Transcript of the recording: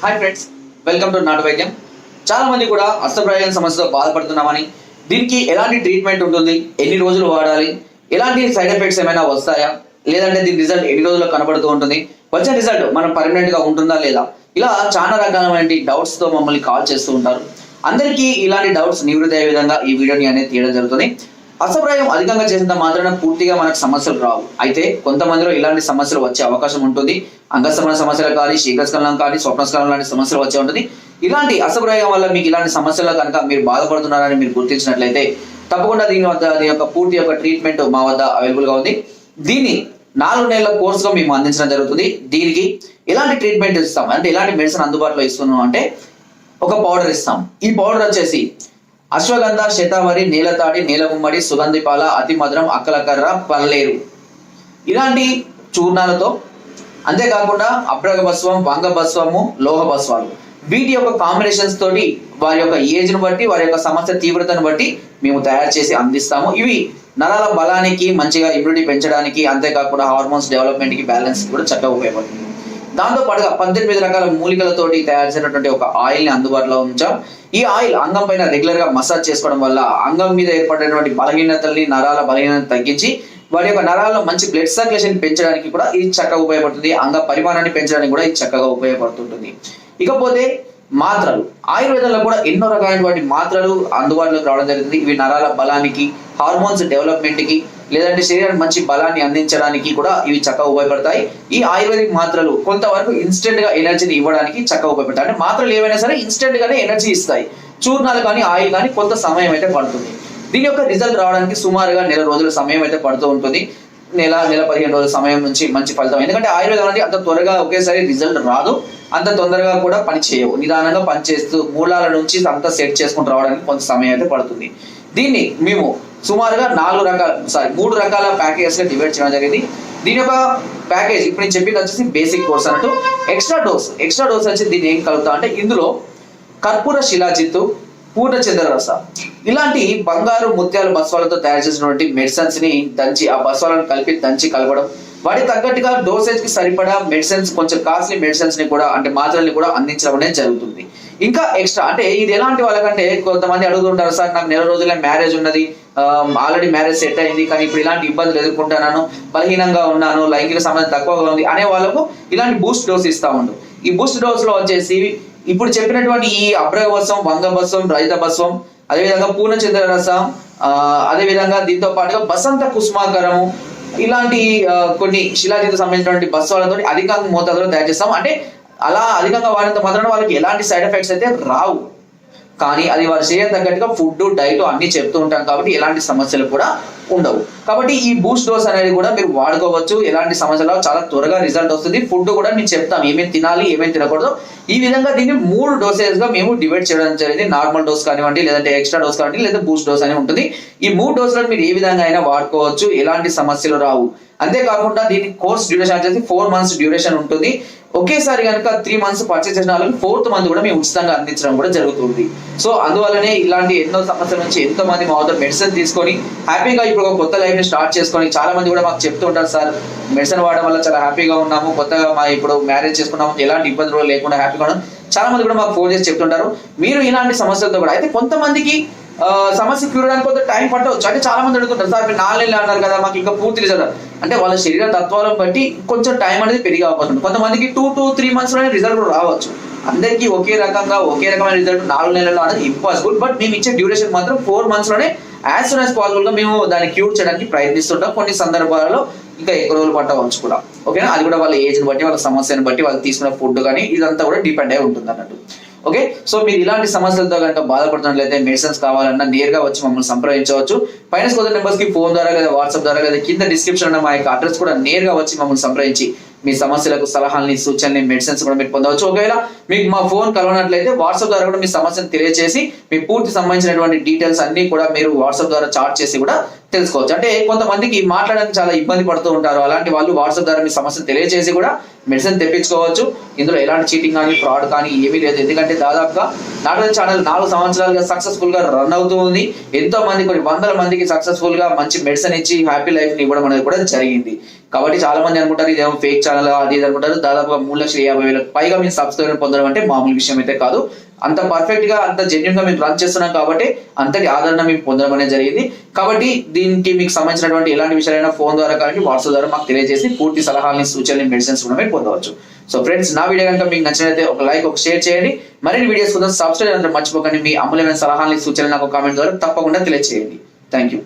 Hi friends welcome to నాటు వైద్యం చాలా మంది కూడా అస్తప్రాయం సమస్యతో బాధపడుతున్నామని దీనికి ఎలాంటి ట్రీట్మెంట్ ఉంటుంది ఎన్ని రోజులు వాడాలి ఎలాంటి సైడ్ ఎఫెక్ట్స్ ఏమైనా వస్తాయా లేదంటే దీని రిజల్ట్ ఎన్ని రోజుల్లో కనబడుతూ ఉంటుంది వచ్చే రిజల్ట్ మనం పర్మనెంట్గా ఉంటుందా లేదా ఇలా చాలా రకాలైన డౌట్స్తో మమ్మల్ని కాల్ చేస్తూ ఉంటారు. అందరికీ ఇలాంటి డౌట్స్ నివృత్తి అయ్యే విధంగా ఈ వీడియోని అనేది తీయడం జరుగుతుంది. అసప్రాయం అధికంగా చేసినంత మాత్రాన పూర్తిగా మనకు సమస్యలు రావు. అయితే కొంతమందిలో ఇలాంటి సమస్యలు వచ్చే అవకాశం ఉంటుంది. అంగస్కరణ సమస్యలు కానీ శీఘ్రస్కలనం కానీ స్వప్నస్కలనం లాంటి సమస్యలు వచ్చే ఉంటుంది. ఇలాంటి అసభ్రాయం వల్ల మీకు ఇలాంటి సమస్యలు కనుక మీరు బాధపడుతున్నారని మీరు గుర్తించినట్లయితే తప్పకుండా దీని వద్ద దీని యొక్క పూర్తి యొక్క ట్రీట్మెంట్ మా వద్ద అవైలబుల్గా ఉంది. దీన్ని నాలుగు నెలల కోర్సుగా మేము అందించడం జరుగుతుంది. దీనికి ఎలాంటి ట్రీట్మెంట్ ఇస్తాం? అంటే ఎలాంటి మెడిసిన్ అందుబాటులో ఇస్తున్నాం అంటే ఒక పౌడర్ ఇస్తాం. ఈ పౌడర్ వచ్చేసి అశ్వగంధ శతావరి నీలతాడి నీలగుమ్మడి సుగంధిపాల అతి మధురం అక్కలకర్ర పల్లేరు ఇలాంటి చూర్ణాలతో అంతేకాకుండా అబ్రగ వంగభస్వము వంగ భస్వము వీటి యొక్క కాంబినేషన్స్ తోటి వారి యొక్క ఏజ్ను బట్టి వారి యొక్క సమస్య తీవ్రతను బట్టి మేము తయారు చేసి అందిస్తాము. ఇవి నరాల బలానికి మంచిగా ఇమ్యూనిటీ పెంచడానికి అంతేకాకుండా హార్మోన్స్ డెవలప్మెంట్కి బ్యాలెన్స్ కూడా చక్కగా ఉపయోగపడుతుంది. దాంతోపాటుగా పద్దెనిమిది రకాల మూలికలతోటి తయారు చేసినటువంటి ఒక ఆయిల్ని అందుబాటులో ఉంచాం. ఈ ఆయిల్ అంగం పైన రెగ్యులర్గా మసాజ్ చేసుకోవడం వల్ల అంగం మీద ఏర్పడినటువంటి బలహీనతల్ని నరాల బలహీనత తగ్గించి వారి యొక్క నరాల్లో మంచి బ్లడ్ సర్క్యులేషన్ పెంచడానికి కూడా ఇది చక్కగా ఉపయోగపడుతుంది. అంగ పరిమాణాన్ని పెంచడానికి కూడా ఇది చక్కగా ఉపయోగపడుతుంటుంది. ఇకపోతే మాత్రలు. ఆయుర్వేదంలో కూడా ఎన్నో రకాలైనటువంటి మాత్రలు అందుబాటులోకి రావడం జరుగుతుంది. ఇవి నరాల బలానికి హార్మోన్స్ డెవలప్మెంట్కి లేదంటే శరీరానికి మంచి బలాన్ని అందించడానికి కూడా ఇవి చక్కగా ఉపయోగపడతాయి. ఈ ఆయుర్వేదిక్ మాత్రలు కొంతవరకు ఇన్స్టెంట్గా ఎనర్జీని ఇవ్వడానికి చక్కగా ఉపయోగపడతాయి. అంటే మాత్రలు ఏవైనా సరే ఇన్స్టెంట్ గానే ఎనర్జీ ఇస్తాయి. చూర్ణాలు కానీ ఆయిల్ కానీ కొంత సమయం అయితే పడుతుంది. దీని యొక్క రిజల్ట్ రావడానికి సుమారుగా నెల రోజుల సమయం అయితే పడుతూ ఉంటుంది. నెల నెల పదిహేను రోజుల సమయం నుంచి మంచి ఫలితం. ఎందుకంటే ఆయుర్వేదం అనేది అంత త్వరగా ఒకేసారి రిజల్ట్ రాదు. అంత తొందరగా కూడా పని చేయవు. నిదానంగా పనిచేస్తూ మూలాల నుంచి అంతా సెట్ చేసుకుంటూ రావడానికి కొంత సమయం అయితే పడుతుంది. దీన్ని మేము సుమారుగా నాలుగు రకాల సారీ మూడు రకాల ప్యాకేజెస్ డివైడ్ చేయడం జరిగింది. దీని యొక్క ప్యాకేజ్ ఇప్పుడు నేను చెప్పింది వచ్చేసి బేసిక్ కోర్స్ అన్నట్టు. ఎక్స్ట్రా డోస్ ఎక్స్ట్రా డోస్ వచ్చి దీన్ని ఏం కలుగుతా అంటే ఇందులో కర్పూర శిలాజిత్తు పూర్ణచంద్రరస ఇలాంటి బంగారు ముత్యాలు బస్వాలతో తయారు చేసినటువంటి మెడిసిన్స్ని దంచి ఆ బస్వాలను కలిపి దంచి కలపడం. వాటి తగ్గట్టుగా డోసేజ్కి సరిపడా మెడిసిన్స్ కొంచెం కాస్ట్లీ మెడిసిన్స్ని కూడా అంటే మాత్రల్ని కూడా అందించడం అనేది జరుగుతుంది. ఇంకా ఎక్స్ట్రా అంటే ఇది ఎలాంటి వాళ్ళకంటే కొంతమంది అడుగుతుంటారు సార్ నాకు నెల రోజుల మ్యారేజ్ ఉన్నది ఆల్రెడీ మ్యారేజ్ సెట్ అయింది కానీ ఇప్పుడు ఇలాంటి ఇబ్బందులు ఎదుర్కొంటున్నాను బలహీనంగా ఉన్నాను లైంగిక సంబంధం తక్కువగా ఉంది అనే వాళ్ళకు ఇలాంటి బూస్ట్ డోస్ ఇస్తా ఉండు. ఈ బూస్ట్ డోస్లో వచ్చేసి ఇప్పుడు చెప్పినటువంటి ఈ అబ్రగభస్వం వంగభస్వం రజిత భస్వం అదేవిధంగా పూర్ణచంద్ర రసం ఆ, అదేవిధంగా దీంతో పాటుగా బసంత కుస్మాకరము ఇలాంటి కొన్ని శిలాజీకి సంబంధించినటువంటి బస్వాలతో అధికంగా మోతాదులో తయారు చేస్తాం అంటే అలా అధికంగా వాడినంత మాత్రం వాళ్ళకి ఎలాంటి సైడ్ ఎఫెక్ట్స్ అయితే రావు. కానీ అది వారి శరీరం తగ్గట్టుగా ఫుడ్ డైట్ అన్ని చెప్తూ ఉంటాం కాబట్టి ఎలాంటి సమస్యలు కూడా ఉండవు. కాబట్టి ఈ బూస్ట్ డోస్ అనేది కూడా మీరు వాడుకోవచ్చు. ఎలాంటి సమస్యలు చాలా త్వరగా రిజల్ట్ వస్తుంది. ఫుడ్ కూడా మేము చెప్తాం. ఏమేమి తినాలి ఏమేమి తినకూడదు. ఈ విధంగా దీన్ని మూడు డోసెస్గా మేము డివైడ్ చేయడం జరిగింది. నార్మల్ డోస్ కానివ్వండి లేదంటే ఎక్స్ట్రా డోస్ కానివ్వండి లేదా బూస్ట్ డోస్ అని ఉంటుంది. ఈ మూడు డోసులను మీరు ఏ విధంగా అయినా వాడుకోవచ్చు. ఎలాంటి సమస్యలు రావు. అంతేకాకుండా దీని కోర్స్ డ్యూరేషన్ వచ్చేసి ఫోర్ మంత్స్ డ్యూరేషన్ ఉంటుంది. ఒకేసారి కనుక త్రీ మంత్స్ పర్చేస్ చేసిన వాళ్ళకి ఫోర్త్ మంత్ కూడా మేము ఉచితంగా అందించడం కూడా జరుగుతుంది. సో అందువల్లనే ఇలాంటి ఎన్నో సంవత్సరాల నుంచి ఎంతో మంది మా వద్ద మెడిసిన్ తీసుకొని హ్యాపీగా ఇప్పుడు ఒక కొత్త లైఫ్ని స్టార్ట్ చేసుకొని చాలా మంది కూడా మాకు చెప్తూ ఉంటారు సార్ మెడిసిన్ వాడడం వల్ల చాలా హ్యాపీగా ఉన్నాము. కొత్తగా మా ఇప్పుడు మ్యారేజ్ చేసుకున్నాము. ఎలాంటి ఇబ్బందులు కూడా లేకుండా హ్యాపీగా ఉన్నాం. చాలా మంది కూడా మాకు ఫోన్ చేసి చెప్తుంటారు. మీరు ఇలాంటి సమస్యలతో కూడా అయితే కొంతమందికి సమస్య క్యూర్ అవ్వడానికి కొంత టైం పట్టవచ్చు. అంటే చాలా మంది అడుగుతుంటారు సార్ మీరు నాలుగు నెలలు అన్నారు కదా మాకు ఇంకా పూర్తి రిజల్ట్ అంటే వాళ్ళ శరీర తత్వాలను బట్టి కొంచెం టైం అనేది పెరిగే అవకాశం ఉంది కొంతమందికి టూ టూ త్రీ మంత్స్లోనే రిజల్ట్ కూడా రావచ్చు. అందరికీ ఒకే రకంగా ఒకే రకమైన రిజల్ట్ నాలుగు నెలల్లో అనేది ఇంపాసిబుల్ బట్ మేము ఇచ్చే డ్యూరేషన్ మాత్రం ఫోర్ మంత్స్లోనే యాజ్ సూన్ యాజ్ పాసిబుల్గా మేము దాన్ని క్యూర్ చేయడానికి ప్రయత్నిస్తుంటాం. కొన్ని సందర్భాలలో ఇంకా ఎక్కువ రోజులు పట్టవచ్చు కూడా. ఓకేనా అది కూడా వాళ్ళ ఏజ్ని బట్టి వాళ్ళ సమస్యను బట్టి వాళ్ళు తీసుకున్న ఫుడ్ కానీ ఇదంతా కూడా డిపెండ్ అయి ఉంటుంది అన్నట్టు. ఓకే సో మీరు ఇలాంటి సమస్యలతో కనుక బాధపడుతున్నట్లయితే మెడిసిన్స్ కావాలన్నా నేరుగా వచ్చి మమ్మల్ని సంప్రదించవచ్చు. పైన కొద్ది నెంబర్స్కి ఫోన్ ద్వారా లేదా వాట్సాప్ ద్వారా లేదా కింద డిస్క్రిప్షన్ ఉన్న మా యొక్క అడ్రస్ కూడా నేరుగా వచ్చి మమ్మల్ని సంప్రదించి మీ సమస్యలకు సలహాలని సూచనని మెడిసిన్స్ కూడా మీరు పొందవచ్చు. ఒకవేళ మీకు మా ఫోన్ కలవనట్లయితే వాట్సాప్ ద్వారా కూడా మీ సమస్యను తెలియజేసి మీ పూర్తి సంబంధించినటువంటి డీటెయిల్స్ అన్ని కూడా మీరు వాట్సాప్ ద్వారా చాట్ చేసి కూడా తెలుసుకోవచ్చు. అంటే కొంతమందికి మాట్లాడడానికి చాలా ఇబ్బంది పడుతూ ఉంటారు. అలాంటి వాళ్ళు వాట్సాప్ ద్వారా మీ సమస్యను తెలియజేసి కూడా మెడిసిన్ తెప్పించుకోవచ్చు. ఇందులో ఎలాంటి చీటింగ్ కానీ ఫ్రాడ్ కానీ ఏమీ లేదు. ఎందుకంటే దాదాపుగా నాటన్ ఛానల్ నాలుగు సంవత్సరాలుగా సక్సెస్ఫుల్గా రన్ అవుతూ ఉంది. ఎంతో మంది కొన్ని వందల మందికి సక్సెస్ఫుల్గా మంచి మెడిసిన్ ఇచ్చి హ్యాపీ లైఫ్ని ఇవ్వడం అనేది కూడా జరిగింది. కాబట్టి చాలా మంది అనుకుంటారు ఇదేమో ఫేక్ ఛానల్ అది అనుకుంటారు. దాదాపుగా మూడు లక్షల యాభై వేల పైగా మీరు సబ్స్క్రైబర్ పొందడం అంటే మామూలు విషయం అయితే కాదు. అంత పర్ఫెక్ట్గా అంత జెన్యున్గా మేము రన్ చేస్తున్నాం కాబట్టి అంతటి ఆదరణ మేము పొందడం అనేది జరిగింది. కాబట్టి దీనికి మీకు సంబంధించినటువంటి ఎలాంటి విషయాలైనా ఫోన్ ద్వారా కానీ వాట్సాప్ ద్వారా మాకు తెలియజేసి పూర్తి సలహాలని సూచనలు మెడిసిన్స్ కూడా మీరు పొందవచ్చు. సో ఫ్రెండ్స్ నా వీడియో కనుక మీకు నచ్చినట్లయితే ఒక లైక్ ఒక షేర్ చేయండి. మరిన్ని వీడియోస్ కోసం సబ్స్క్రైబ్ అంటే మర్చిపోకండి. మీ అమూల్యమైన సలహాలని సూచనలు నాకు కామెంట్ ద్వారా తప్పకుండా తెలియజేయండి థ్యాంక్ యూ